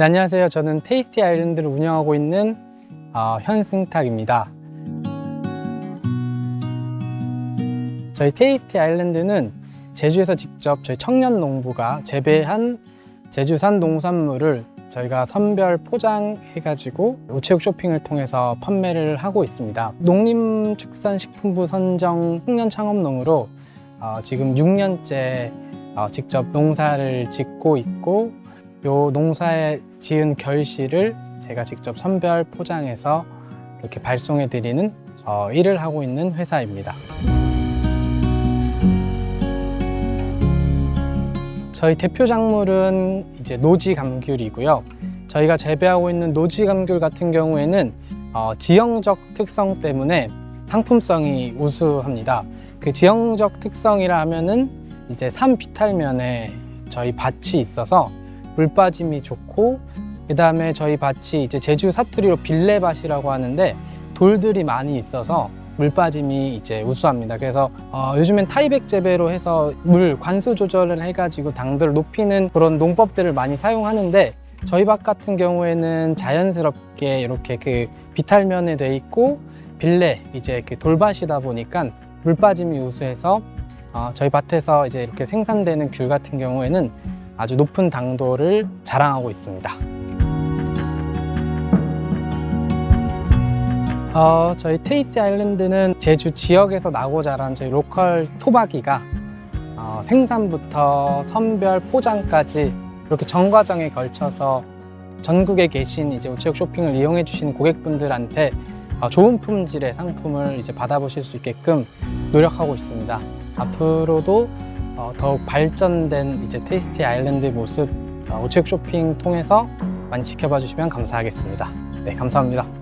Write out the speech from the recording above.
네, 안녕하세요. 저는 테이스티 아일랜드를 운영하고 있는 어, 현승탁입니다. 저희 테이스티 아일랜드는 제주에서 직접 저희 청년 농부가 재배한 제주산 농산물을 저희가 선별 포장해가지고 우체국 쇼핑을 통해서 판매를 하고 있습니다. 농림축산식품부 선정 청년 창업농으로 어, 지금 6년째 어, 직접 농사를 짓고 있고 요 농사에 지은 결실을 제가 직접 선별 포장해서 이렇게 발송해 드리는 어, 일을 하고 있는 회사입니다. 저희 대표 작물은 이제 노지 감귤이고요. 저희가 재배하고 있는 노지 감귤 같은 경우에는 어, 지형적 특성 때문에 상품성이 우수합니다. 그 지형적 특성이라 하면은 이제 산 비탈면에 저희 밭이 있어서 물 빠짐이 좋고 그 다음에 저희 밭이 이제 제주 사투리로 빌레밭이라고 하는데 돌들이 많이 있어서 물 빠짐이 이제 우수합니다. 그래서 어, 요즘엔 타이백 재배로 해서 물 관수 조절을 해가지고 당도를 높이는 그런 농법들을 많이 사용하는데 저희 밭 같은 경우에는 자연스럽게 이렇게 그 비탈면에 돼 있고 빌레 이제 그 돌밭이다 보니까 물 빠짐이 우수해서 어, 저희 밭에서 이제 이렇게 생산되는 귤 같은 경우에는 아주 높은 당도를 자랑하고 있습니다. 어, 저희 테이스 아일랜드는 제주 지역에서 나고 자란 저희 로컬 토박이가 어, 생산부터 선별 포장까지 이렇게 전 과정에 걸쳐서 전국에 계신 이제 우체국 쇼핑을 이용해 주시는 고객분들한테 어, 좋은 품질의 상품을 이제 받아보실 수 있게끔 노력하고 있습니다. 앞으로도 어, 더욱 발전된 이제 테이스티 아일랜드 모습 어, 우체국 쇼핑 통해서 많이 지켜봐 주시면 감사하겠습니다. 네, 감사합니다.